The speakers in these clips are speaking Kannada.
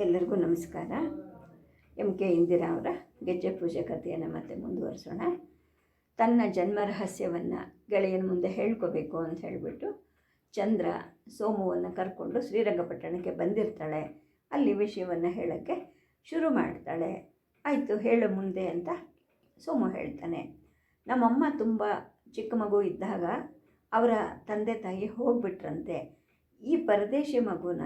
ಎಲ್ಲರಿಗೂ ನಮಸ್ಕಾರ. ಎಂ ಕೆ ಇಂದಿರಾ ಅವರ ಗೆಜ್ಜೆ ಪೂಜೆ ಕಥೆಯನ್ನು ಮತ್ತೆ ಮುಂದುವರಿಸೋಣ. ತನ್ನ ಜನ್ಮ ರಹಸ್ಯವನ್ನು ಗೆಳೆಯನ ಮುಂದೆ ಹೇಳ್ಕೋಬೇಕು ಅಂತ ಹೇಳಿಬಿಟ್ಟು ಚಂದ್ರ ಸೋಮುವನ್ನು ಕರ್ಕೊಂಡು ಶ್ರೀರಂಗಪಟ್ಟಣಕ್ಕೆ ಬಂದಿರ್ತಾಳೆ. ಅಲ್ಲಿ ವಿಷಯವನ್ನು ಹೇಳೋಕ್ಕೆ ಶುರು ಮಾಡ್ತಾಳೆ. ಆಯಿತು, ಹೇಳು ಮುಂದೆ ಅಂತ ಸೋಮು ಹೇಳ್ತಾನೆ. ನಮ್ಮಮ್ಮ ತುಂಬ ಚಿಕ್ಕ ಮಗು ಇದ್ದಾಗ ಅವರ ತಂದೆ ತಾಯಿ ಹೋಗ್ಬಿಟ್ರಂತೆ. ಈ ಪರದೇಶಿ ಮಗುನ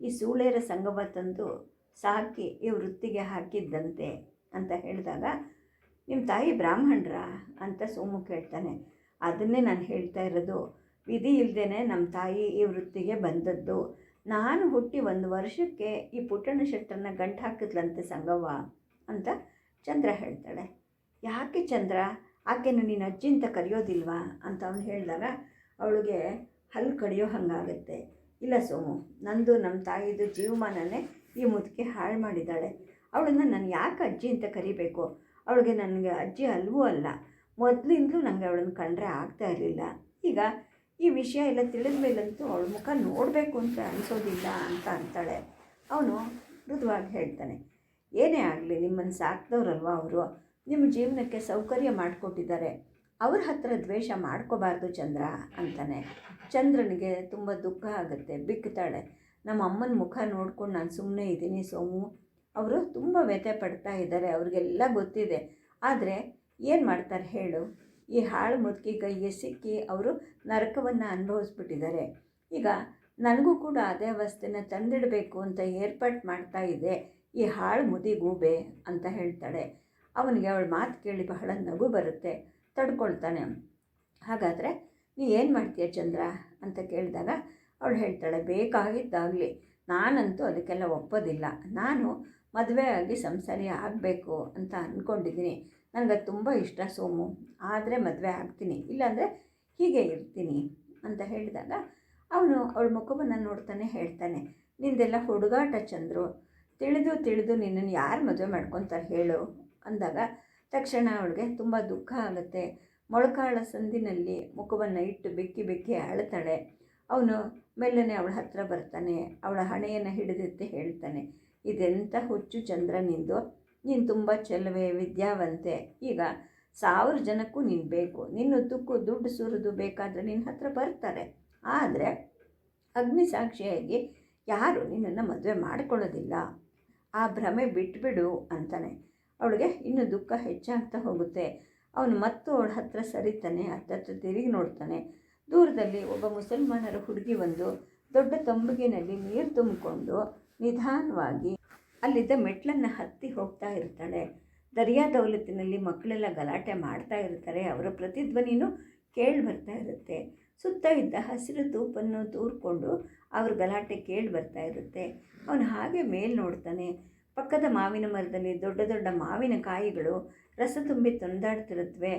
ಈ ಸೂಳೆರ ಸಂಗಮ ತಂದು ಸಾಕಿ ಈ ವೃತ್ತಿಗೆ ಹಾಕಿದ್ದಂತೆ ಅಂತ ಹೇಳಿದಾಗ, ನಿಮ್ಮ ತಾಯಿ ಬ್ರಾಹ್ಮಣರ? ಅಂತ ಸೋಮು ಕೇಳ್ತಾನೆ. ಅದನ್ನೇ ನಾನು ಹೇಳ್ತಾ ಇರೋದು. ವಿಧಿ ಇಲ್ಲದೇ ನಮ್ಮ ತಾಯಿ ಈ ವೃತ್ತಿಗೆ ಬಂದದ್ದು. ನಾನು ಹುಟ್ಟಿ ಒಂದು ವರ್ಷಕ್ಕೆ ಈ ಪುಟ್ಟಣ ಶೆಟ್ಟರನ್ನ ಗಂಟು ಹಾಕಿದ್ಲಂತೆ ಸಂಗವ್ವ ಅಂತ ಚಂದ್ರ ಹೇಳ್ತಾಳೆ. ಯಾಕೆ ಚಂದ್ರ? ಆಕೆನ ನೀನು ಅಜ್ಜಿ ಅಂತ ಕರೆಯೋದಿಲ್ವಾ? ಅಂತ ಅವನು ಹೇಳಿದಾಗ, ಅವಳಿಗೆ, ಹಲ್ಲು ಕಡಿಯೋ ಹಾಗಾಗುತ್ತೆ. ಇಲ್ಲ ಸೋಮು, ನಂದು ನಮ್ಮ ತಾಯಿದು ಜೀವಮಾನನೇ ಈ ಮುದುಕಿ ಹಾಳು ಮಾಡಿದ್ದಾಳೆ. ಅವಳನ್ನು ನಾನು ಯಾಕೆ ಅಜ್ಜಿ ಅಂತ ಕರಿಬೇಕು? ಅವಳಿಗೆ ನನಗೆ ಅಜ್ಜಿ ಅಲ್ವೂ ಅಲ್ಲ. ಮೊದಲಿಂದಲೂ ನನಗೆ ಅವಳನ್ನು ಕಂಡ್ರೆ ಆಗ್ತಾ ಇರಲಿಲ್ಲ. ಈಗ ಈ ವಿಷಯ ಎಲ್ಲ ತಿಳಿದ ಮೇಲಂತೂ ಅವಳ ಮುಖ ನೋಡಬೇಕು ಅಂತ ಅನಿಸೋದಿಲ್ಲ ಅಂತ ಅಂತಾಳೆ. ಅವನು ಮೃದುವಾಗಿ ಹೇಳ್ತಾನೆ, ಏನೇ ಆಗಲಿ ನಿಮ್ಮನ್ನು ಸಾಕ್ದವ್ರಲ್ವ ಅವರು? ನಿಮ್ಮ ಜೀವನಕ್ಕೆ ಸೌಕರ್ಯ ಮಾಡಿಕೊಟ್ಟಿದ್ದಾರೆ. ಅವ್ರ ಹತ್ರ ದ್ವೇಷ ಮಾಡ್ಕೋಬಾರ್ದು ಚಂದ್ರ ಅಂತಾನೆ. ಚಂದ್ರನಿಗೆ ತುಂಬ ದುಃಖ ಆಗುತ್ತೆ, ಬಿಕ್ತಾಳೆ. ನಮ್ಮ ಅಮ್ಮನ ಮುಖ ನೋಡ್ಕೊಂಡು ನಾನು ಸುಮ್ಮನೆ ಇದ್ದೀನಿ ಸೋಮು. ಅವರು ತುಂಬ ವ್ಯಥೆ ಪಡ್ತಾ ಇದ್ದಾರೆ, ಅವ್ರಿಗೆಲ್ಲ ಗೊತ್ತಿದೆ. ಆದರೆ ಏನು ಮಾಡ್ತಾರೆ ಹೇಳು? ಈ ಹಾಳು ಮುದುಕಿ ಕೈಗೆ ಸಿಕ್ಕಿ ಅವರು ನರಕವನ್ನು ಅನುಭವಿಸ್ಬಿಟ್ಟಿದ್ದಾರೆ. ಈಗ ನನಗೂ ಕೂಡ ಅದೇ ಅವಸ್ಥೆನ ತಂದಿಡಬೇಕು ಅಂತ ಏರ್ಪಾಟ್ ಮಾಡ್ತಾ ಇದೆ, ಈ ಹಾಳು ಮುದಿಗೂಬೆ ಅಂತ ಹೇಳ್ತಾಳೆ. ಅವನಿಗೆ ಅವಳ ಮಾತು ಕೇಳಿ ಬಹಳ ನಗು ಬರುತ್ತೆ. ತಡ್ಕೊಳ್ತಾನೆ. ಹಾಗಾದರೆ ನೀ ಏನು ಮಾಡ್ತೀಯ ಚಂದ್ರ? ಅಂತ ಕೇಳಿದಾಗ ಅವಳು ಹೇಳ್ತಾಳೆ, ಬೇಕಾಗಿದ್ದಾಗಲಿ. ನಾನಂತೂ ಅದಕ್ಕೆಲ್ಲ ಒಪ್ಪೋದಿಲ್ಲ. ನಾನು ಮದುವೆ ಆಗಿ ಸಂಸಾರಿ ಆಗಬೇಕು ಅಂತ ಅಂದ್ಕೊಂಡಿದ್ದೀನಿ ನನಗೆ ತುಂಬ ಇಷ್ಟ ಸೋಮು. ಆದರೆ ಮದುವೆ ಆಗ್ತೀನಿ. ಇಲ್ಲಾಂದರೆ ಹೀಗೆ ಇರ್ತೀನಿ. ಅಂತ ಹೇಳಿದಾಗ ಅವನು ಅವಳ ಮುಖವನ್ನು ನೋಡ್ತಾನೆ ಹೇಳ್ತಾನೆ, ನಿಂದೆಲ್ಲ ಹುಡುಗಾಟ ಚಂದ್ರು. ತಿಳಿದು ತಿಳಿದು ನಿನ್ನನ್ನು ಯಾರು ಮದುವೆ ಮಾಡ್ಕೊತಾರೆ ಹೇಳು? ಅಂದಾಗ ತಕ್ಷಣ ಅವಳಿಗೆ ತುಂಬ ದುಃಖ ಆಗುತ್ತೆ. ಮೊಳಕಾಳ ಸಂದಿನಲ್ಲಿ ಮುಖವನ್ನು ಇಟ್ಟು ಬೆಕ್ಕಿ ಬೆಕ್ಕಿ ಅಳ್ತಾಳೆ. ಅವನು ಮೆಲ್ಲನೆ ಅವಳ ಹತ್ರ ಬರ್ತಾನೆ. ಅವಳ ಹಣೆಯನ್ನು ಹಿಡಿದೆತ್ತಿ ಹೇಳ್ತಾನೆ. ಇದೆಂಥ ಹುಚ್ಚು ಚಂದ್ರ ನಿಂದು. ನೀನು ತುಂಬ ಚೆಲುವೆ, ವಿದ್ಯಾವಂತೆ. ಈಗ ಸಾವಿರ ಜನಕ್ಕೂ ನೀನು ಬೇಕು. ನಿನ್ನ ತುಕ್ಕು ದುಡ್ಡು ಸುರಿದು ಬೇಕಾದರೆ ನಿನ್ನ ಹತ್ರ ಬರ್ತಾರೆ. ಆದರೆ ಅಗ್ನಿ ಸಾಕ್ಷಿಯಾಗಿ ಯಾರು ನಿನ್ನನ್ನು ಮದುವೆ ಮಾಡಿಕೊಳ್ಳೋದಿಲ್ಲ. ಆ ಭ್ರಮೆ ಬಿಟ್ಬಿಡು ಅಂತಾನೆ. ಅವಳಿಗೆ ಇನ್ನೂ ದುಃಖ ಹೆಚ್ಚಾಗ್ತಾ ಹೋಗುತ್ತೆ. ಅವನು ಮತ್ತು ಅವಳ ಹತ್ರ ಸರಿತಾನೆ ಹತ್ತತ್ರ ತಿರುಗಿ ನೋಡ್ತಾನೆ. ದೂರದಲ್ಲಿ ಒಬ್ಬ ಮುಸಲ್ಮಾನರ ಹುಡುಗಿ ಒಂದು ದೊಡ್ಡ ತಂಬಿಗೆನಲ್ಲಿ ನೀರು ತುಂಬಿಕೊಂಡು ನಿಧಾನವಾಗಿ ಅಲ್ಲಿದ್ದ ಮೆಟ್ಲನ್ನು ಹತ್ತಿ ಹೋಗ್ತಾ ಇರ್ತಾಳೆ. ದರಿಯಾ ದೌಲತಿನಲ್ಲಿ ಮಕ್ಕಳೆಲ್ಲ ಗಲಾಟೆ ಮಾಡ್ತಾ ಇರ್ತಾರೆ. ಅವರ ಪ್ರತಿಧ್ವನಿನೂ ಕೇಳಿ ಬರ್ತಾ ಇರುತ್ತೆ. ಸುತ್ತ ಇದ್ದ ಹಸಿರು ತೂಪನ್ನು ತೂರ್ಕೊಂಡು ಅವ್ರ ಗಲಾಟೆ ಕೇಳಿ ಬರ್ತಾ ಇರುತ್ತೆ. ಅವನು ಹಾಗೆ ಮೇಲೆ ನೋಡ್ತಾನೆ. ಪಕ್ಕದ ಮಾವಿನ ಮರದಲ್ಲಿ ದೊಡ್ಡ ದೊಡ್ಡ ಮಾವಿನ ಕಾಯಿಗಳು ರಸ ತುಂಬಿ ತಂದಾಡ್ತಿರುತ್ತವೆ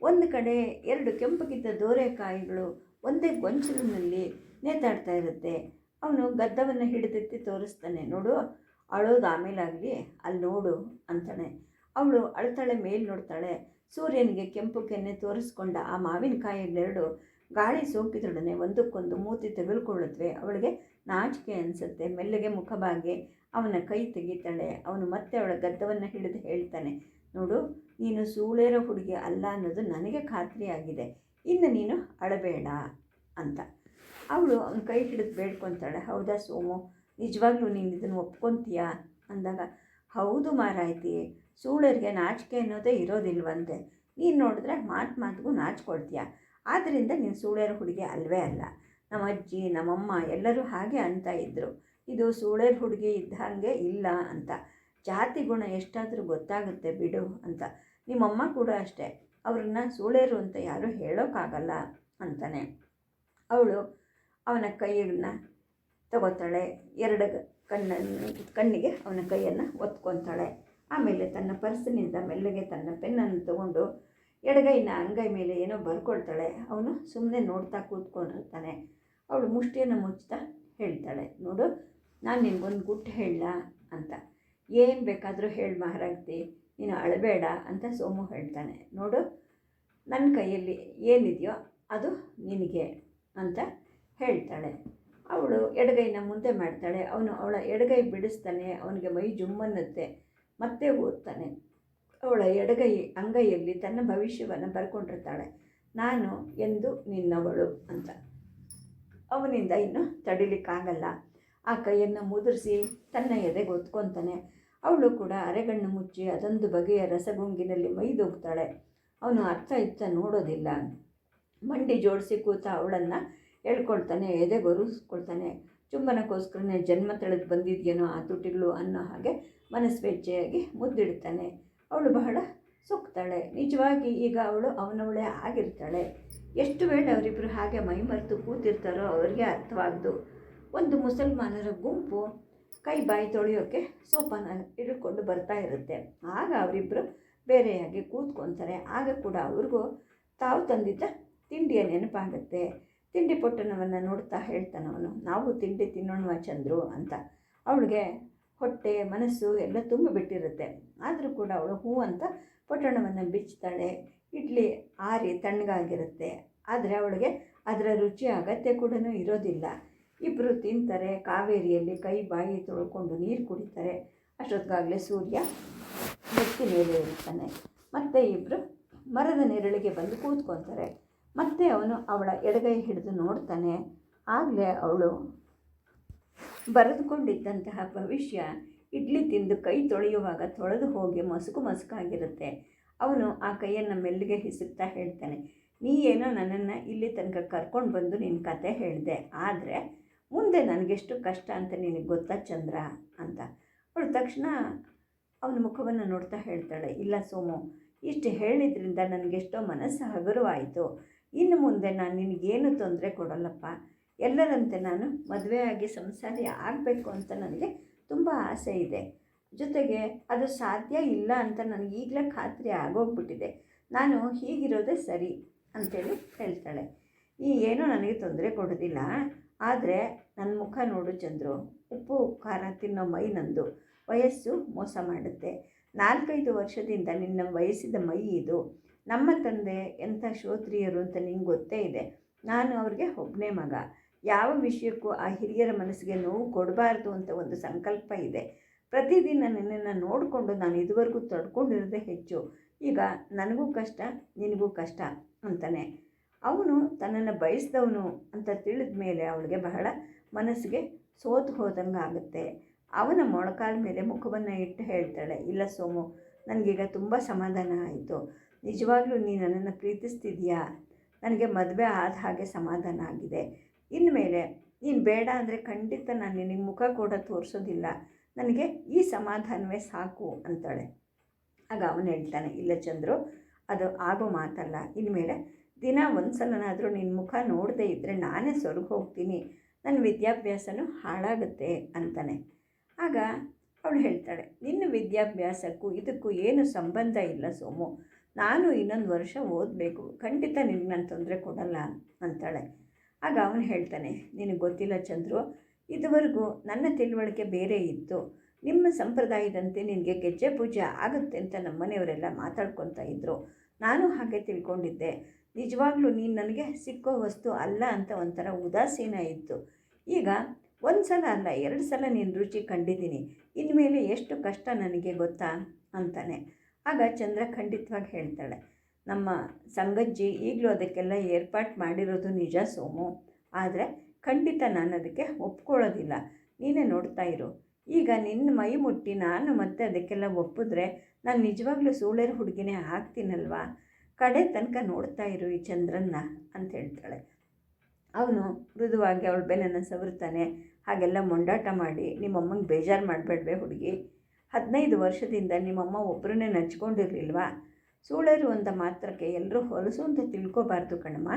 ಒಂದು ಕಡೆ ಎರಡು ಕೆಂಪಗಿದ್ದ ದೋರೆಕಾಯಿಗಳು ಒಂದೇ ಗೊಂಚಲಿನಲ್ಲಿ ನೇತಾಡ್ತಾ ಇರುತ್ತೆ. ಅವನು ಗದ್ದವನ್ನು ಹಿಡಿದೆತ್ತಿ ತೋರಿಸ್ತಾನೆ, ನೋಡು, ಅಳೋದು ಆಮೇಲಾಗಲಿ ಅಲ್ಲಿ ನೋಡು ಅಂತಾನೆ. ಅವಳು ಅಳ್ತಾಳೆ, ಮೇಲೆ ನೋಡ್ತಾಳೆ. ಸೂರ್ಯನಿಗೆ ಕೆಂಪು ಕೆನ್ನೆ ತೋರಿಸ್ಕೊಂಡ ಆ ಮಾವಿನಕಾಯಿಗಳೆರಡು ಗಾಳಿ ಸೋಕಿದೊಡನೆ ಒಂದಕ್ಕೊಂದು ಮೂತಿ ತೆಗೆದುಕೊಳ್ಳುತ್ತವೆ ಅವಳಿಗೆ ನಾಚಿಕೆ ಅನಿಸುತ್ತೆ. ಮೆಲ್ಲಿಗೆ ಮುಖಬಾಗಿ ಅವನ ಕೈ ತೆಗಿತಾಳೆ. ಅವನು ಮತ್ತೆ ಅವಳ ಗದ್ದವನ್ನು ಹಿಡಿದು ಹೇಳ್ತಾನೆ, ನೋಡು, ನೀನು ಸೂಳೇರೋ ಹುಡುಗಿ ಅಲ್ಲ ಅನ್ನೋದು ನನಗೆ ಖಾತ್ರಿಯಾಗಿದೆ. ಇನ್ನು ನೀನು ಅಳಬೇಡ ಅಂತ. ಅವಳು ಅವನ ಕೈ ಹಿಡಿದು ಬೇಡ್ಕೊತಾಳೆ, ಹೌದಾ ಸೋಮು, ನಿಜವಾಗ್ಲೂ ನೀನು ಇದನ್ನು ಒಪ್ಕೊತೀಯಾ? ಅಂದಾಗ, ಹೌದು ಮಾರಾಯ್ತಿ ಸೂಳರಿಗೆ ನಾಚಿಕೆ ಅನ್ನೋದೇ ಇರೋದಿಲ್ವಂತೆ. ನೀನು ನೋಡಿದ್ರೆ ಮಾತು ಮಾತಿಗೂ ನಾಚ್ಕೊಳ್ತೀಯ? ಆದ್ದರಿಂದ ನೀನು ಸೂಳೆರ ಹುಡುಗಿ ಅಲ್ವೇ ಅಲ್ಲ. ನಮ್ಮ ಅಜ್ಜಿ, ನಮ್ಮಮ್ಮ ಎಲ್ಲರೂ ಹಾಗೆ ಅಂತ ಇದ್ದರು ಇದು ಸೂಳೆ ಹುಡುಗಿ ಇದ್ದಂಗೆ ಇಲ್ಲ ಅಂತ. ಜಾತಿ ಗುಣ ಎಷ್ಟಾದರೂ ಗೊತ್ತಾಗುತ್ತೆ ಬಿಡು ಅಂತ. ನಿಮ್ಮಮ್ಮ ಕೂಡ ಅಷ್ಟೇ. ಅವ್ರನ್ನ ಸೂಳೆರು ಅಂತ ಯಾರೂ ಹೇಳೋಕ್ಕಾಗಲ್ಲ ಅಂತಾನೆ. ಅವಳು ಅವನ ಕೈಯನ್ನ ತಗೋತಾಳೆ. ಎರಡು ಕಣ್ಣನ್ನು, ಕಣ್ಣಿಗೆ ಅವನ ಕೈಯನ್ನು ಒತ್ಕೊತಾಳೆ. ಆಮೇಲೆ ತನ್ನ ಪರ್ಸಿನಿಂದ ಮೆಲ್ಲಗೆ ತನ್ನ ಪೆನ್ನನ್ನು ತಗೊಂಡು ಎಡಗೈನ ಅಂಗೈ ಮೇಲೆ ಏನೋ ಬರ್ಕೊಳ್ತಾಳೆ. ಅವನು ಸುಮ್ಮನೆ ನೋಡ್ತಾ ಕೂತ್ಕೊಂಡಿರ್ತಾನೆ ಅವಳು ಮುಷ್ಟಿಯನ್ನು ಮುಚ್ತಾ ಹೇಳ್ತಾಳೆ. ನೋಡು ನಾನು ನಿಮಗೊಂದು ಗುಟ್ಟು ಹೇಳಲಾ ಅಂತ. ಏನು ಬೇಕಾದರೂ ಹೇಳಿ ಮಹಾರಾಜ್ತಿ, ನೀನು ಅಳಬೇಡ ಅಂತ ಸೋಮು ಹೇಳ್ತಾನೆ. ನೋಡು ನನ್ನ ಕೈಯಲ್ಲಿ ಏನಿದೆಯೋ ಅದು ನಿನಗೆ ಅಂತ ಹೇಳ್ತಾಳೆ. ಅವಳು ಎಡಗೈನ ಮುಂದೆ ಮಾಡ್ತಾಳೆ. ಅವನು ಅವಳ ಎಡಗೈ ಬಿಡಿಸ್ತಾನೆ, ಅವನಿಗೆ ಮೈ ಜುಮ್ಮನ್ನುತ್ತೆ, ಮತ್ತೆ ಓದ್ತಾನೆ. ಅವಳ ಎಡಗೈ ಅಂಗೈಯಲ್ಲಿ ತನ್ನ ಭವಿಷ್ಯವನ್ನು ಬರ್ಕೊಂಡಿರ್ತಾಳೆ. ನಾನು ಎಂದು ನಿನ್ನವಳು ಅಂತ. ಅವನಿಂದ ಇನ್ನು ತಡಿಲಿಕ್ಕಾಗಲ್ಲ. ಆ ಕೈಯನ್ನು ಮುದುರಿಸಿ ತನ್ನ ಎದೆಗೆ ಒತ್ಕೊತಾನೆ ಅವಳು ಕೂಡ ಅರೆಗಣ್ಣು ಮುಚ್ಚಿ ಅದೊಂದು ಬಗೆಯ ರಸಗುಂಗಿನಲ್ಲಿ ಮೈದೋಗ್ತಾಳೆ. ಅವನು ಅರ್ಥ ಇತ್ತ ನೋಡೋದಿಲ್ಲ. ಮಂಡಿ ಜೋಡಿಸಿ ಕೂತ ಅವಳನ್ನು ಎಳ್ಕೊಳ್ತಾನೆ ಎದೆಗೊರಿಸ್ಕೊಳ್ತಾನೆ ಚುಂಬನಕ್ಕೋಸ್ಕರನೇ ಜನ್ಮ ತಳೆದು ಬಂದಿದೆಯೇನೋ ಆ ತುಟಿಗಳು ಅನ್ನೋ ಹಾಗೆ ಮನಸ್ವೇಚ್ಛೆಯಾಗಿ ಮುದ್ದಿಡ್ತಾನೆ. ಅವಳು ಬಹಳ ಸುಕ್ತಾಳೆ. ನಿಜವಾಗಿ ಈಗ ಅವಳು ಅವನವಳೇ ಆಗಿರ್ತಾಳೆ. ಎಷ್ಟು ವೇಳೆ ಅವರಿಬ್ಬರು ಹಾಗೆ ಮೈಮರೆತು ಕೂತಿರ್ತಾರೋ ಅವರಿಗೆ ಅರ್ಥವಾಗ್ದು. ಒಂದು ಮುಸಲ್ಮಾನರ ಗುಂಪು ಕೈ ಬಾಯಿ ತೊಳೆಯೋಕ್ಕೆ ಸೋಪಾನ ಹಿಡ್ಕೊಂಡು ಬರ್ತಾ ಇರುತ್ತೆ. ಆಗ ಅವರಿಬ್ಬರು ಬೇರೆಯಾಗಿ ಕೂತ್ಕೊತಾರೆ. ಆಗ ಕೂಡ ಅವ್ರಿಗೂ ತಾವು ತಂದಿದ್ದ ತಿಂಡಿಯ ನೆನಪಾಗುತ್ತೆ. ತಿಂಡಿ ಪೊಟ್ಟಣವನ್ನು ನೋಡ್ತಾ ಹೇಳ್ತಾನೆ ಅವನು. ನಾವು ತಿಂಡಿ ತಿನ್ನೋಣ ಚಂದ್ರು ಅಂತ. ಅವಳಿಗೆ ಹೊಟ್ಟೆ, ಮನಸ್ಸು ಎಲ್ಲ ತುಂಬಿಬಿಟ್ಟಿರುತ್ತೆ ಆದರೂ ಕೂಡ ಅವಳು ಹೂ ಅಂತ ಪೊಟ್ಟಣವನ್ನು ಬಿಚ್ಚುತ್ತಾಳೆ ಇಡ್ಲಿ ಆರಿ ತಣ್ಣಗಾಗಿರುತ್ತೆ. ಆದರೆ ಅವಳಿಗೆ ಅದರ ರುಚಿ ಅಗತ್ಯ ಕೂಡ ಇರೋದಿಲ್ಲ. ಇಬ್ಬರು ತಿಂತಾರೆ, ಕಾವೇರಿಯಲ್ಲಿ ಕೈ ಬಾಯಿ ತೊಳ್ಕೊಂಡು ನೀರು ಕುಡಿತಾರೆ. ಅಷ್ಟೊತ್ತಿಗಾಗಲೇ ಸೂರ್ಯ ನೆತ್ತಿ ಮೇಲೆ ಇರ್ತಾನೆ ಮತ್ತೆ ಇಬ್ಬರು ಮರದ ನೆರಳಿಗೆ ಬಂದು ಕೂತ್ಕೊತಾರೆ. ಮತ್ತೆ ಅವನು ಅವಳ ಎಡಗೈ ಹಿಡಿದು ನೋಡ್ತಾನೆ. ಆಗಲೇ ಅವಳು ಬರೆದುಕೊಂಡಿದ್ದಂತಹ ಭವಿಷ್ಯ ಇಡ್ಲಿ ತಿಂದು ಕೈ ತೊಳೆಯುವಾಗ ತೊಳೆದು ಹೋಗಿ ಮಸುಕು ಮಸುಕಾಗಿರುತ್ತೆ. ಅವನು ಆ ಕೈಯನ್ನು ಮೆಲ್ಲಿಗೆ ಹಿಸುತ್ತಾ ಹೇಳ್ತಾನೆ, ನೀ ಏನೋ ನನ್ನನ್ನು ಇಲ್ಲಿ ತನಕ ಕರ್ಕೊಂಡು ಬಂದು ನಿನ್ನ ಕತೆ ಹೇಳಿದೆ. ಆದರೆ ಮುಂದೆ ನನಗೆಷ್ಟು ಕಷ್ಟ ಅಂತ ನಿನಗೆ ಗೊತ್ತಾ ಚಂದ್ರ ಅಂತ. ಅವಳು ತಕ್ಷಣ ಅವನ ಮುಖವನ್ನು ನೋಡ್ತಾ ಹೇಳ್ತಾಳೆ, ಇಲ್ಲ ಸೋಮು, ಇಷ್ಟು ಹೇಳಿದ್ರಿಂದ ನನಗೆಷ್ಟೋ ಮನಸ್ಸು ಹಗುರವಾಯಿತು. ಇನ್ನು ಮುಂದೆ ನಾನು ನಿನಗೇನು ತೊಂದರೆ ಕೊಡೋಲ್ಲಪ್ಪ? ಎಲ್ಲರಂತೆ ನಾನು ಮದುವೆಯಾಗಿ ಸಂಸಾರಿ ಆಗಬೇಕು ಅಂತ ನನಗೆ ತುಂಬ ಆಸೆ ಇದೆ. ಜೊತೆಗೆ ಅದು ಸಾಧ್ಯ ಇಲ್ಲ ಅಂತ ನನಗೆ ಈಗಲೇ ಖಾತ್ರಿ ಆಗೋಗ್ಬಿಟ್ಟಿದೆ. ನಾನು ಹೀಗಿರೋದೇ ಸರಿ ಅಂತೇಳಿ ಹೇಳ್ತಾಳೆ. ಈ ಏನೂ ನನಗೆ ತೊಂದರೆ ಕೊಡೋದಿಲ್ಲ. ಆದರೆ ನನ್ನ ಮುಖ ನೋಡು ಚಂದ್ರು, ಉಪ್ಪು, ಖಾರ ತಿನ್ನೋ ಮೈ ನಂದು, ವಯಸ್ಸು ಮೋಸ ಮಾಡುತ್ತೆ. ನಾಲ್ಕೈದು ವರ್ಷದಿಂದ ನಿನ್ನ ವಯಸ್ಸಿದ ಮೈ ಇದು. ನಮ್ಮ ತಂದೆ ಎಂಥ ಶ್ರೋತ್ರಿಯರು ಅಂತ ನಿಂಗೆ ಗೊತ್ತೇ ಇದೆ. ನಾನು ಅವ್ರಿಗೆ ಒಬ್ಬನೇ ಮಗ. ಯಾವ ವಿಷಯಕ್ಕೂ ಆ ಹಿರಿಯರ ಮನಸ್ಸಿಗೆ ನೋವು ಕೊಡಬಾರ್ದು ಅಂತ ಒಂದು ಸಂಕಲ್ಪ ಇದೆ. ಪ್ರತಿದಿನ ನಿನ್ನನ್ನು ನೋಡಿಕೊಂಡು ನಾನು ಇದುವರೆಗೂ ತಡ್ಕೊಂಡಿರೋದೇ ಹೆಚ್ಚು. ಈಗ ನನಗೂ ಕಷ್ಟ, ನಿನಗೂ ಕಷ್ಟ ಅಂತಾನೆ. ಅವನು ತನ್ನನ್ನು ಬಯಸಿದವನು ಅಂತ ತಿಳಿದ ಮೇಲೆ ಅವಳಿಗೆ ಬಹಳ ಮನಸ್ಸಿಗೆ ಸೋತು ಹೋದಂಗೆ ಆಗುತ್ತೆ. ಅವನ ಮೊಣಕಾಲ ಮೇಲೆ ಮುಖವನ್ನು ಇಟ್ಟು ಹೇಳ್ತಾಳೆ, ಇಲ್ಲ ಸೋಮು, ನನಗೀಗ ತುಂಬ ಸಮಾಧಾನ ಆಯಿತು. ನಿಜವಾಗ್ಲೂ ನೀ ನನ್ನನ್ನು ಪ್ರೀತಿಸ್ತಿದೀಯಾ? ನನಗೆ ಮದುವೆ ಆದ ಹಾಗೆ ಸಮಾಧಾನ ಆಗಿದೆ. ಇನ್ಮೇಲೆ ನೀನು ಬೇಡ ಅಂದರೆ ಖಂಡಿತ ನಾನು ನಿನಗೆ ಮುಖ ಕೂಡ ತೋರಿಸೋದಿಲ್ಲ. ನನಗೆ ಈ ಸಮಾಧಾನವೇ ಸಾಕು ಅಂತಾಳೆ. ಆಗ ಅವನು ಹೇಳ್ತಾನೆ, ಇಲ್ಲ ಚಂದ್ರು, ಅದು ಆಗೋ ಮಾತಲ್ಲ. ಇನ್ಮೇಲೆ ದಿನ ಒಂದು ಸಲನಾದರೂ ನಿನ್ನ ಮುಖ ನೋಡದೆ ಇದ್ದರೆ ನಾನೇ ಸ್ವರ್ಗ ಹೋಗ್ತೀನಿ. ನನ್ನ ವಿದ್ಯಾಭ್ಯಾಸನೂ ಹಾಳಾಗುತ್ತೆ ಅಂತಾನೆ. ಆಗ ಅವಳು ಹೇಳ್ತಾಳೆ, ನಿನ್ನ ವಿದ್ಯಾಭ್ಯಾಸಕ್ಕೂ ಇದಕ್ಕೂ ಏನು ಸಂಬಂಧ ಇಲ್ಲ ಸೋಮು. ನಾನು ಇನ್ನೊಂದು ವರ್ಷ ಓದಬೇಕು. ಖಂಡಿತ ನಿನಗೆ ನಾನು ತೊಂದರೆ ಕೊಡಲ್ಲ ಅಂತಾಳೆ. ಆಗ ಅವನು ಹೇಳ್ತಾನೆ, ನಿನಗೆ ಗೊತ್ತಿಲ್ಲ ಚಂದ್ರು, ಇದುವರೆಗೂ ನನ್ನ ತಿಳುವಳಿಕೆ ಬೇರೆ ಇತ್ತು. ನಿಮ್ಮ ಸಂಪ್ರದಾಯದಂತೆ ನಿನಗೆ ಗೆಜ್ಜೆ ಪೂಜೆ ಆಗುತ್ತೆ ಅಂತ ನಮ್ಮ ಮನೆಯವರೆಲ್ಲ ಮಾತಾಡ್ಕೊತಾ ಇದ್ದರು ನಾನು ಹಾಗೆ ತಿಳ್ಕೊಂಡಿದ್ದೆ. ನಿಜವಾಗ್ಲೂ ನೀನು ನನಗೆ ಸಿಕ್ಕೋ ವಸ್ತು ಅಲ್ಲ ಅಂತ ಒಂಥರ ಉದಾಸೀನ ಇತ್ತು. ಈಗ ಒಂದು ಸಲ ಅಲ್ಲ, ಎರಡು ಸಲ ನೀನು ರುಚಿ ಕಂಡಿದ್ದೀನಿ. ಇನ್ಮೇಲೆ ಎಷ್ಟು ಕಷ್ಟ ನನಗೆ ಗೊತ್ತಾ? ಅಂತಾನೆ. ಆಗ ಚಂದ್ರ ಖಂಡಿತವಾಗಿ ಹೇಳ್ತಾಳೆ, ನಮ್ಮ ಸಂಗಜ್ಜಿ ಈಗಲೂ ಅದಕ್ಕೆಲ್ಲ ಏರ್ಪಾಟ್ ಮಾಡಿರೋದು ನಿಜ ಸೋಮು. ಆದರೆ ಖಂಡಿತ ನಾನು ಅದಕ್ಕೆ ಒಪ್ಕೊಳ್ಳೋದಿಲ್ಲ. ನೀನೇ ನೋಡ್ತಾ ಇರು. ಈಗ ನಿನ್ನ ಮೈ ಮುಟ್ಟಿ ನಾನು ಮತ್ತೆ ಅದಕ್ಕೆಲ್ಲ ಒಪ್ಪಿದ್ರೆ ನಾನು ನಿಜವಾಗ್ಲೂ ಸೂಳೆರ ಹುಡುಗಿನೇ ಆಗ್ತೀನಲ್ವಾ? ಕಡೆ ತನಕ ನೋಡ್ತಾ ಇರು ಈ ಚಂದ್ರನ್ನ ಅಂತ ಹೇಳ್ತಾಳೆ. ಅವನು ಮೃದುವಾಗಿ ಅವಳ ಬೆನ್ನನ್ನು ಸವರ್ತಾನೆ ಹಾಗೆಲ್ಲ ಮೊಂಡಾಟ ಮಾಡಿ ನಿಮ್ಮಮ್ಮಂಗೆ ಬೇಜಾರು ಮಾಡಬೇಡ್ವೆ ಹುಡುಗಿ. ಹದಿನೈದು ವರ್ಷದಿಂದ ನಿಮ್ಮಮ್ಮ ಒಬ್ಬರನ್ನೇ ನೆಚ್ಕೊಂಡಿರಲಿಲ್ವಾ? ಸೂಳೆರು ಅಂತ ಮಾತ್ರಕ್ಕೆ ಎಲ್ಲರೂ ಹೊಲಸು ಅಂತ ತಿಳ್ಕೊಬಾರ್ದು ಕಣಮ್ಮ.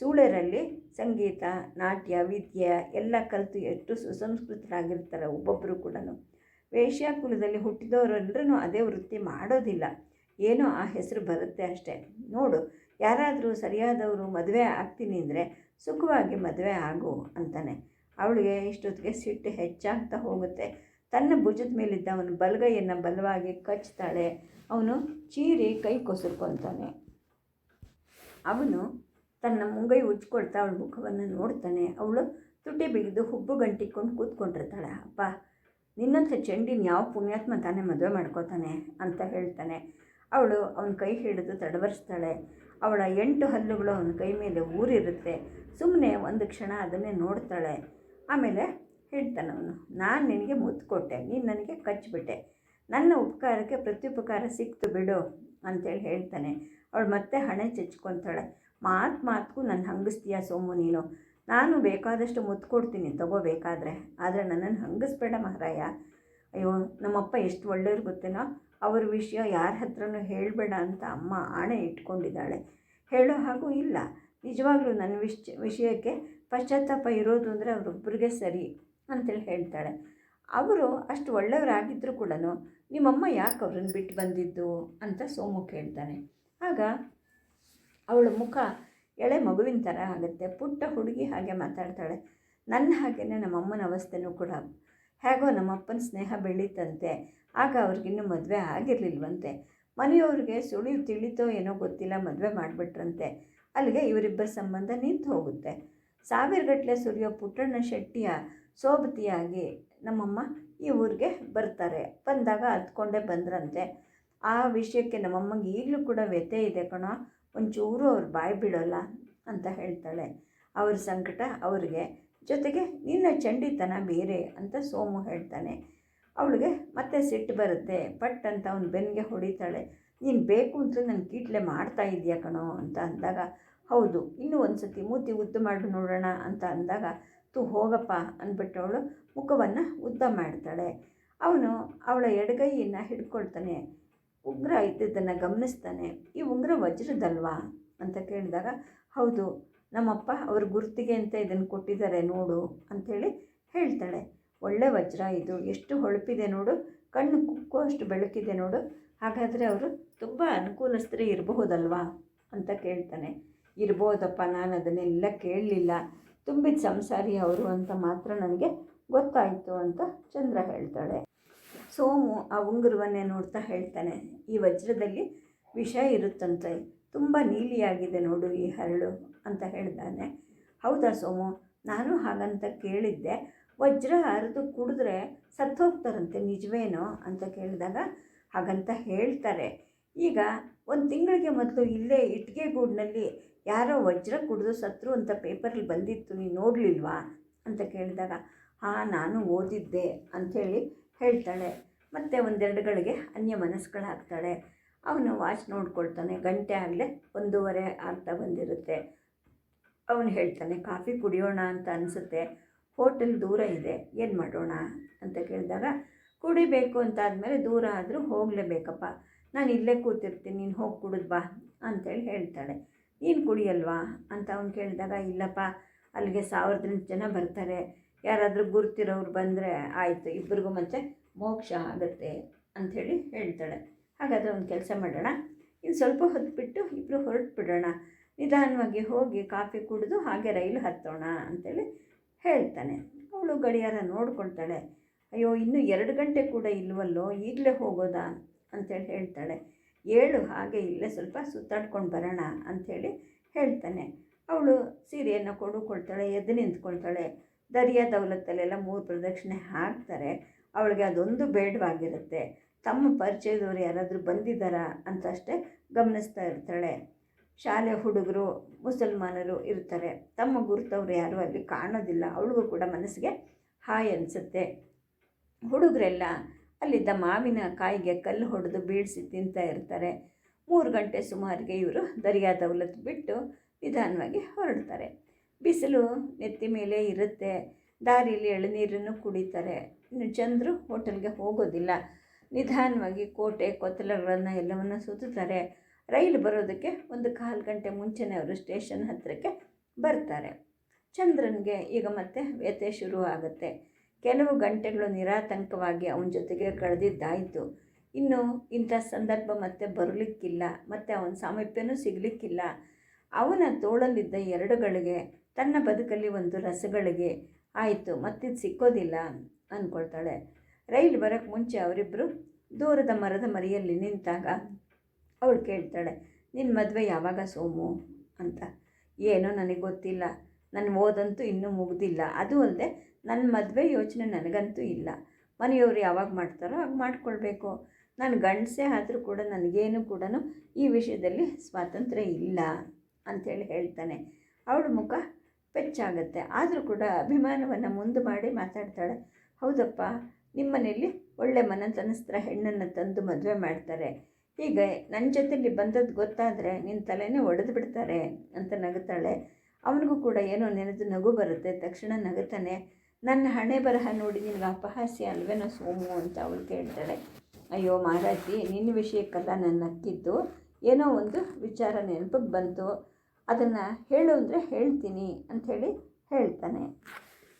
ಸೂಳೇರಲ್ಲಿ ಸಂಗೀತ, ನಾಟ್ಯ, ವಿದ್ಯೆ ಎಲ್ಲ ಕಲಿತು ಎಷ್ಟು ಸುಸಂಸ್ಕೃತರಾಗಿರ್ತಾರೆ ಒಬ್ಬೊಬ್ಬರು ಕೂಡ ವೇಶ್ಯಾ ಕುಲದಲ್ಲಿ ಹುಟ್ಟಿದವರೆಲ್ಲರೂ ಅದೇ ವೃತ್ತಿ ಮಾಡೋದಿಲ್ಲ. ಏನೋ ಆ ಹೆಸರು ಬರುತ್ತೆ ಅಷ್ಟೇ. ನೋಡು, ಯಾರಾದರೂ ಸರಿಯಾದವರು ಮದುವೆ ಆಗ್ತೀನಿ ಅಂದರೆ ಸುಖವಾಗಿ ಮದುವೆ ಆಗು ಅಂತಾನೆ. ಅವಳಿಗೆ ಇಷ್ಟೊತ್ತಿಗೆ ಸಿಟ್ಟು ಹೆಚ್ಚಾಗ್ತಾ ಹೋಗುತ್ತೆ. ತನ್ನ ಭುಜದ ಮೇಲಿದ್ದ ಅವನು ಬಲಗೈಯನ್ನು ಬಲವಾಗಿ ಕಚ್ತಾಳೆ. ಅವನು ಚೀರಿ ಕೈ ಕೊಸರ್ಕೊತಾನೆ. ಅವನು ತನ್ನ ಮುಂಗೈ ಉಜ್ಕೊಳ್ತಾ ಅವಳ ಮುಖವನ್ನು ನೋಡ್ತಾನೆ. ಅವಳು ತುಟಿ ಬಿಗಿದು ಹುಬ್ಬು ಗಂಟಿಕೊಂಡು ಕೂತ್ಕೊಂಡಿರ್ತಾಳೆ. ಅಪ್ಪ, ನಿನ್ನಂಥ ಚೆಂಡಿನ ಯಾವ ಪುಣ್ಯಾತ್ಮ ತಾನೇ ಮದುವೆ ಮಾಡ್ಕೋತಾನೆ ಅಂತ ಹೇಳ್ತಾನೆ. ಅವಳು ಅವನ ಕೈ ಹಿಡಿದು ತಡವರಿಸ್ತಾಳೆ. ಅವಳ ಎಂಟು ಹಲ್ಲುಗಳು ಅವನ ಕೈ ಮೇಲೆ ಊರಿರುತ್ತೆ. ಸುಮ್ಮನೆ ಒಂದು ಕ್ಷಣ ಅದನ್ನೇ ನೋಡ್ತಾಳೆ. ಆಮೇಲೆ ಹೇಳ್ತಾನೆ ಅವನು, ನಾನು ನಿನಗೆ ಮುತ್ತು ಕೊಟ್ಟೆ, ನೀನು ನನಗೆ ಕಚ್ಚಿಬಿಟ್ಟೆ ನನ್ನ ಉಪಕಾರಕ್ಕೆ ಪ್ರತ್ಯುಪಕಾರ ಸಿಕ್ತು ಬಿಡು, ಅಂತೇಳಿ ಹೇಳ್ತಾನೆ. ಅವಳು ಮತ್ತೆ ಹಣೆ ಚಚ್ಕೊತಾಳೆ. ಮಾತು ಮಾತಿಗೂ ನನ್ನ ಹಂಗಿಸ್ತೀಯ ಸೋಮು ನೀನು? ನಾನು ಬೇಕಾದಷ್ಟು ಮುತ್ತು ಕೊಡ್ತೀನಿ ತಗೋಬೇಕಾದ್ರೆ ಆದರೆ ನನ್ನನ್ನು ಹಂಗಿಸ್ಬೇಡ ಮಹಾರಾಯ. ಅಯ್ಯೋ, ನಮ್ಮಪ್ಪ ಎಷ್ಟು ಒಳ್ಳೆಯವ್ರು ಗೊತ್ತೇನೋ? ಅವ್ರ ವಿಷಯ ಯಾರ ಹತ್ರನೂ ಹೇಳಬೇಡ ಅಂತ ಅಮ್ಮ ಆಣೆ ಇಟ್ಕೊಂಡಿದ್ದಾಳೆ. ಹೇಳೋ ಹಾಗೂ ಇಲ್ಲ. ನಿಜವಾಗ್ಲೂ ನನ್ನ ವಿಷ, ವಿಷಯಕ್ಕೆ ಪಶ್ಚಾತ್ತಾಪ ಇರೋದು ಅಂದರೆ ಅವರೊಬ್ಬರಿಗೆ ಸರಿ ಅಂತೇಳಿ ಹೇಳ್ತಾಳೆ. ಅವರು ಅಷ್ಟು ಒಳ್ಳೆಯವರಾಗಿದ್ದರೂ ಕೂಡ ನಿಮ್ಮಮ್ಮ ಯಾಕೆ ಅವ್ರನ್ನ ಬಿಟ್ಟು ಬಂದಿದ್ದು ಅಂತ ಸೋಮು ಕೇಳ್ತಾನೆ. ಆಗ ಅವಳ ಮುಖ ಎಳೆ ಮಗುವಿನ ಥರ ಆಗುತ್ತೆ. ಪುಟ್ಟ ಹುಡುಗಿ ಹಾಗೆ ಮಾತಾಡ್ತಾಳೆ. ನನ್ನ ಹಾಗೆಯೇ ನಮ್ಮಮ್ಮನ ಅವಸ್ಥೆನೂ ಕೂಡ. ಹೇಗೋ ನಮ್ಮಪ್ಪನ ಸ್ನೇಹ ಬೆಳೀತಂತೆ. ಆಗ ಅವ್ರಿಗಿನ್ನೂ ಮದುವೆ ಆಗಿರಲಿಲ್ವಂತೆ. ಮನೆಯವ್ರಿಗೆ ಸುಳಿ ತಿಳಿತೋ ಏನೋ ಗೊತ್ತಿಲ್ಲ, ಮದುವೆ ಮಾಡಿಬಿಟ್ರಂತೆ. ಅಲ್ಲಿಗೆ ಇವರಿಬ್ಬರ ಸಂಬಂಧ ನಿಂತು ಹೋಗುತ್ತೆ. ಸಾವಿರಗಟ್ಟಲೆ ಸುರಿಯೋ ಪುಟ್ಟಣ್ಣ ಶೆಟ್ಟಿಯ ಸೋಬತಿಯಾಗಿ ನಮ್ಮಮ್ಮ ಈ ಊರಿಗೆ ಬರ್ತಾರೆ. ಬಂದಾಗ ಹತ್ಕೊಂಡೇ ಬಂದ್ರಂತೆ. ಆ ವಿಷಯಕ್ಕೆ ನಮ್ಮಮ್ಮಗೆ ಈಗಲೂ ಕೂಡ ವ್ಯಥೆ ಇದೆ ಕಣೋ. ಒಂಚೂರು ಅವ್ರು ಬಾಯಿ ಬಿಡೋಲ್ಲ ಅಂತ ಹೇಳ್ತಾಳೆ. ಅವ್ರ ಸಂಕಟ ಅವ್ರಿಗೆ. ಜೊತೆಗೆ ನಿನ್ನ ಚಂಡಿತನ ಬೇರೆ ಅಂತ ಸೋಮು ಹೇಳ್ತಾನೆ. ಅವಳಿಗೆ ಮತ್ತೆ ಸಿಟ್ಟು ಬರುತ್ತೆ. ಪಟ್ ಅಂತ ಅವನು ಬೆನ್ನಿಗೆ ಹೊಡಿತಾಳೆ. ನೀನು ಬೇಕು ಅಂತ ನನ್ನ ಕೀಟ್ಲೆ ಮಾಡ್ತಾ ಇದೆಯಾ ಕಣೋ ಅಂತ ಅಂದಾಗ, ಹೌದು, ಇನ್ನೂ ಒಂದು ಸತಿ ಮೂತಿ ಉದ್ದು ಮಾಡಿ ನೋಡೋಣ ಅಂತ ಅಂದಾಗ, ತು ಹೋಗಪ್ಪ ಅಂದ್ಬಿಟ್ಟು ಅವಳು ಮುಖವನ್ನು ಉದ್ದ ಮಾಡ್ತಾಳೆ. ಅವನು ಅವಳ ಎಡಗೈಯನ್ನು ಹಿಡ್ಕೊಳ್ತಾನೆ. ಉಂಗುರ ಇದ್ದದ್ದನ್ನು ಗಮನಿಸ್ತಾನೆ. ಈ ಉಂಗುರ ವಜ್ರದಲ್ವಾ ಅಂತ ಕೇಳಿದಾಗ, ಹೌದು, ನಮ್ಮಪ್ಪ ಅವ್ರ ಗುರ್ತಿಗೆ ಅಂತ ಇದನ್ನು ಕೊಟ್ಟಿದ್ದಾರೆ ನೋಡು ಅಂಥೇಳಿ ಹೇಳ್ತಾಳೆ. ಒಳ್ಳೆ ವಜ್ರ ಇದು. ಎಷ್ಟು ಹೊಳಪಿದೆ ನೋಡು. ಕಣ್ಣು ಕುಕ್ಕುವಷ್ಟು ಬೆಳಕಿದೆ ನೋಡು. ಹಾಗಾದರೆ ಅವರು ತುಂಬ ಅನುಕೂಲಸ್ಥರೇ ಇರಬಹುದಲ್ವಾ ಅಂತ ಕೇಳ್ತಾನೆ. ಇರ್ಬೋದಪ್ಪ, ನಾನು ಅದನ್ನೆಲ್ಲ ಕೇಳಲಿಲ್ಲ. ತುಂಬಿದ ಸಂಸಾರಿ ಅವರು ಅಂತ ಮಾತ್ರ ನನಗೆ ಗೊತ್ತಾಯಿತು ಅಂತ ಚಂದ್ರ ಹೇಳ್ತಾಳೆ. ಸೋಮು ಆ ಉಂಗುರವನ್ನೇ ನೋಡ್ತಾ ಹೇಳ್ತಾನೆ. ಈ ವಜ್ರದಲ್ಲಿ ವಿಷ ಇರುತ್ತಂತೆ. ತುಂಬ ನೀಲಿಯಾಗಿದೆ ನೋಡು ಈ ಹರಳು ಅಂತ ಹೇಳ್ತಾನೆ ಹೌದಾ ಸೋಮು? ನಾನು ಹಾಗಂತ ಕೇಳಿದ್ದೆ. ವಜ್ರ ಹರಿದು ಕುಡಿದ್ರೆ ಸತ್ತೋಗ್ತಾರಂತೆ, ನಿಜವೇನೋ ಅಂತ ಕೇಳಿದಾಗ ಹಾಗಂತ ಹೇಳ್ತಾರೆ. ಈಗ ಒಂದು ತಿಂಗಳಿಗೆ ಮೊದಲು ಇಲ್ಲೇ ಇಟ್ಟಿಗೆ ಗೂಡಿನಲ್ಲಿ ಯಾರೋ ವಜ್ರ ಕುಡಿದು ಸತ್ರು ಅಂತ ಪೇಪರಲ್ಲಿ ಬಂದಿತ್ತು, ನೀನು ನೋಡಲಿಲ್ವಾ? ಅಂತ ಕೇಳಿದಾಗ, ಹಾಂ, ನಾನು ಓದಿದ್ದೆ ಅಂಥೇಳಿ ಹೇಳ್ತಾಳೆ. ಮತ್ತು ಒಂದೆರಡುಗಳಿಗೆ ಅನ್ಯ ಮನಸ್ಸುಗಳಾಗ್ತಾಳೆ ಅವನು ವಾಚ್ ನೋಡ್ಕೊಳ್ತಾನೆ, ಗಂಟೆ ಆಗಲೇ ಒಂದೂವರೆ ಆಗ್ತಾ ಬಂದಿರುತ್ತೆ. ಅವನು ಹೇಳ್ತಾನೆ, ಕಾಫಿ ಕುಡಿಯೋಣ ಅಂತ ಅನಿಸುತ್ತೆ. ಹೋಟೆಲ್ ದೂರ ಇದೆ, ಏನು ಮಾಡೋಣ ಅಂತ ಕೇಳಿದಾಗ, ಕುಡಿಬೇಕು ಅಂತ ಆದಮೇಲೆ ದೂರ ಆದರೂ ಹೋಗಲೇಬೇಕಪ್ಪ. ನಾನು ಇಲ್ಲೇ ಕೂತಿರ್ತೀನಿ, ನೀನು ಹೋಗಿ ಕುಡಿದು ಬಾ ಅಂತೇಳಿ ಹೇಳ್ತಾಳೆ. ನೀನು ಕುಡಿಯಲ್ವಾ ಅಂತ ಅವ್ನು ಕೇಳಿದಾಗ, ಇಲ್ಲಪ್ಪ, ಅಲ್ಲಿಗೆ ಸಾವಿರದ ಜನ ಬರ್ತಾರೆ. ಯಾರಾದರೂ ಗುರ್ತಿರೋರು ಬಂದರೆ ಆಯಿತು ಇಬ್ಬರಿಗೂ ಮತ್ತೆ ಮೋಕ್ಷ ಆಗುತ್ತೆ ಅಂಥೇಳಿ ಹೇಳ್ತಾಳೆ. ಹಾಗಾದರೆ ಒಂದು ಕೆಲಸ ಮಾಡೋಣ. ಇನ್ನು ಸ್ವಲ್ಪ ಹೊತ್ತು ಬಿಟ್ಟು ಇಬ್ಬರು ಹೊರಟು ಬಿಡೋಣ. ನಿಧಾನವಾಗಿ ಹೋಗಿ ಕಾಫಿ ಕುಡಿದು ಹಾಗೆ ರೈಲು ಹತ್ತೋಣ ಅಂಥೇಳಿ ಹೇಳ್ತಾನೆ. ಅವಳು ಗಡಿಯಾರ ನೋಡ್ಕೊಳ್ತಾಳೆ. ಅಯ್ಯೋ, ಇನ್ನೂ ಎರಡು ಗಂಟೆ ಕೂಡ ಇಲ್ವಲ್ಲೋ? ಈಗಲೇ ಹೋಗೋದಾ? ಅಂಥೇಳಿ ಹೇಳ್ತಾಳೆ. ಏಳು ಹಾಗೆ ಇಲ್ಲೇ ಸ್ವಲ್ಪ ಸುತ್ತಾಡ್ಕೊಂಡು ಬರೋಣ ಅಂಥೇಳಿ ಹೇಳ್ತಾನೆ. ಅವಳು ಸೀರೆಯನ್ನು ಕೊಡುಕೊಳ್ತಾಳೆ, ಎದ್ದು ನಿಂತ್ಕೊಳ್ತಾಳೆ. ದರಿಯಾ ದೌಲತ್ತಲ್ಲೆಲ್ಲ ಮೂರು ಪ್ರದಕ್ಷಿಣೆ ಹಾಕ್ತಾರೆ. ಅವಳಿಗೆ ಅದೊಂದು ಬೇಡವಾಗಿರುತ್ತೆ. ತಮ್ಮ ಪರಿಚಯದವ್ರು ಯಾರಾದರೂ ಬಂದಿದ್ದಾರಾ ಅಂತಷ್ಟೇ ಗಮನಿಸ್ತಾ ಇರ್ತಾಳೆ. ಶಾಲೆ ಹುಡುಗರು, ಮುಸಲ್ಮಾನರು ಇರ್ತಾರೆ. ತಮ್ಮ ಗುರುತವ್ರು ಯಾರೂ ಅಲ್ಲಿ ಕಾಣೋದಿಲ್ಲ. ಅವಳಿಗೂ ಕೂಡ ಮನಸ್ಸಿಗೆ ಹಾಯ್ ಅನಿಸುತ್ತೆ. ಹುಡುಗರೆಲ್ಲ ಅಲ್ಲಿದ್ದ ಮಾವಿನ ಕಾಯಿಗೆ ಕಲ್ಲು ಹೊಡೆದು ಬೀಳಿಸಿ ತಿಂತಾ ಇರ್ತಾರೆ. ಮೂರು ಗಂಟೆ ಸುಮಾರಿಗೆ ಇವರು ದರಿಯಾ ದೌಲತ್ ಬಿಟ್ಟು ನಿಧಾನವಾಗಿ ಹೊರಡ್ತಾರೆ. ಬಿಸಿಲು ನೆತ್ತಿ ಮೇಲೆ ಇರುತ್ತೆ. ದಾರಿಯಲ್ಲಿ ಎಳನೀರನ್ನು ಕುಡಿತಾರೆ. ಇನ್ನು ಚಂದ್ರು ಹೋಟೆಲ್ಗೆ ಹೋಗೋದಿಲ್ಲ. ನಿಧಾನವಾಗಿ ಕೋಟೆ, ಕೊತ್ತಲಗಳನ್ನು ಎಲ್ಲವನ್ನು ಸುತ್ತುತ್ತಾರೆ. ರೈಲು ಬರೋದಕ್ಕೆ ಒಂದು ಕಾಲು ಗಂಟೆ ಮುಂಚೆನೇ ಅವರು ಸ್ಟೇಷನ್ ಹತ್ತಿರಕ್ಕೆ ಬರ್ತಾರೆ. ಚಂದ್ರನಿಗೆ ಈಗ ಮತ್ತೆ ವ್ಯಥೆ ಶುರು ಆಗುತ್ತೆ ಕೆಲವು ಗಂಟೆಗಳು ನಿರಾತಂಕವಾಗಿ ಅವನ ಜೊತೆಗೆ ಕಳೆದಿದ್ದಾಯಿತು. ಇನ್ನು ಇಂಥ ಸಂದರ್ಭ ಮತ್ತೆ ಬರಲಿಕ್ಕಿಲ್ಲ, ಮತ್ತು ಅವನ ಸಾಮೀಪ್ಯನೂ ಸಿಗಲಿಕ್ಕಿಲ್ಲ. ಅವನ ತೋಳಲ್ಲಿದ್ದ ಎರಡುಗಳಿಗೆ, ತನ್ನ ಬದುಕಲ್ಲಿ ಒಂದು ರಸಗಳಿಗೆ ಆಯಿತು, ಮತ್ತಿದು ಸಿಕ್ಕೋದಿಲ್ಲ ಅಂದ್ಕೊಳ್ತಾಳೆ ರೈಲು ಬರೋಕ್ಕೆ ಮುಂಚೆ ಅವರಿಬ್ಬರು ದೂರದ ಮರದ ಮರಿಯಲ್ಲಿ ನಿಂತಾಗ ಅವಳು ಕೇಳ್ತಾಳೆ ನಿನ್ನ ಮದುವೆ ಯಾವಾಗ ಸೋಮು? ಅಂತ. ಏನೋ ನನಗೆ ಗೊತ್ತಿಲ್ಲ. ನನ್ನ ಓದಂತೂ ಇನ್ನೂ ಮುಗ್ದಿಲ್ಲ. ಅದು ಅಲ್ಲದೆ ನನ್ನ ಮದುವೆ ಯೋಚನೆ ನನಗಂತೂ ಇಲ್ಲ. ಮನೆಯವರು ಯಾವಾಗ ಮಾಡ್ತಾರೋ ಆಗ ಮಾಡ್ಕೊಳ್ಬೇಕು. ನಾನು ಗಂಡಸೇ ಆದರೂ ಕೂಡ ನನಗೇನು ಕೂಡ ಈ ವಿಷಯದಲ್ಲಿ ಸ್ವಾತಂತ್ರ್ಯ ಇಲ್ಲ ಅಂಥೇಳಿ ಹೇಳ್ತಾನೆ. ಅವಳ ಮುಖ ಪೆಚ್ಚಾಗತ್ತೆ ಆದರೂ ಕೂಡ ಅಭಿಮಾನವನ್ನು ಮುಂದೆ ಮಾಡಿ ಮಾತಾಡ್ತಾಳೆ, ಹೌದಪ್ಪ ನಿಮ್ಮ ಮನೆಯಲ್ಲಿ ಒಳ್ಳೆ ಮನತನಸ್ತ್ರ ಹೆಣ್ಣನ್ನು ತಂದು ಮದುವೆ ಮಾಡ್ತಾರೆ. ಹೀಗೆ ನನ್ನ ಜೊತೆಲಿ ಬಂದದ್ದು ಗೊತ್ತಾದರೆ ನಿನ್ನ ತಲೆನೇ ಒಡೆದು ಬಿಡ್ತಾರೆ ಅಂತ ನಗುತ್ತಾಳೆ ಅವನಿಗೂ ಕೂಡ ಏನೋ ನೆನೆದು ನಗು ಬರುತ್ತೆ. ತಕ್ಷಣ ನಗುತ್ತಾನೆ ನನ್ನ ಹಣೆ ಬರಹ ನೋಡಿ ನಿನಗೆ ಅಪಹಾಸ್ಯ ಅಲ್ವೇನೋ ಸೋಮು? ಅಂತ ಅವಳು ಕೇಳ್ತಾಳೆ. ಅಯ್ಯೋ ಮಹಾರಾಜಿ ನಿನ್ನ ವಿಷಯಕ್ಕೆಲ್ಲ ನನ್ನ ನಕ್ಕಿದ್ದು ಏನೋ ಒಂದು ವಿಚಾರ ನೆನಪಿಗೆ ಬಂತು. ಅದನ್ನು ಹೇಳು ಅಂದರೆ ಹೇಳ್ತೀನಿ ಅಂಥೇಳಿ ಹೇಳ್ತಾನೆ.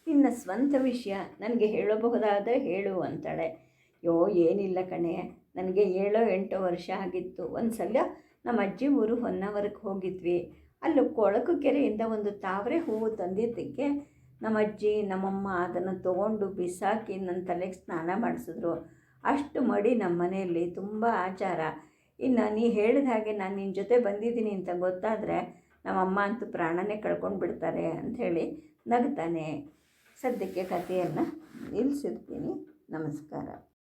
ನಿನ್ನ ಸ್ವಂತ ವಿಷಯ ನನಗೆ ಹೇಳಬಹುದಾದರೆ ಹೇಳು ಅಂತಾಳೆ. ಯೋ ಏನಿಲ್ಲ ಕಣೆ. ನನಗೆ ಏಳೋ, ಎಂಟು ವರ್ಷ ಆಗಿತ್ತು. ಒಂದು ಸಲ ನಮ್ಮ ಅಜ್ಜಿ ಊರು ಹೊನ್ನಾವರಕ್ಕೆ ಹೋಗಿದ್ವಿ. ಅಲ್ಲಿ ಕೊಳಕು ಕೆರೆಯಿಂದ ಒಂದು ತಾವರೆ ಹೂವು ತಂದಿದ್ದಕ್ಕೆ ನಮ್ಮ ಅಜ್ಜಿ, ನಮ್ಮಮ್ಮ ಅದನ್ನು ತೊಗೊಂಡು ಬಿಸಾಕಿ ನನ್ನ ತಲೆಗೆ ಸ್ನಾನ ಮಾಡಿಸಿದ್ರು. ಅಷ್ಟು ಮಡಿ ನಮ್ಮ ಮನೆಯಲ್ಲಿ, ತುಂಬ ಆಚಾರ. ಇನ್ನು ನೀ ಹೇಳಿದ ಹಾಗೆ ನಾನು ನಿನ್ನ ಜೊತೆ ಬಂದಿದ್ದೀನಿ ಅಂತ ಗೊತ್ತಾದರೆ ನಮ್ಮಮ್ಮ ಅಂತೂ ಪ್ರಾಣನೇ ಕಳ್ಕೊಂಡು ಬಿಡ್ತಾರೆ ಅಂಥೇಳಿ ನಗ್ತಾನೆ. ಸದ್ಯಕ್ಕೆ ಕಥೆಯನ್ನು ನಿಲ್ಲಿಸಿರ್ತೀನಿ. ನಮಸ್ಕಾರ.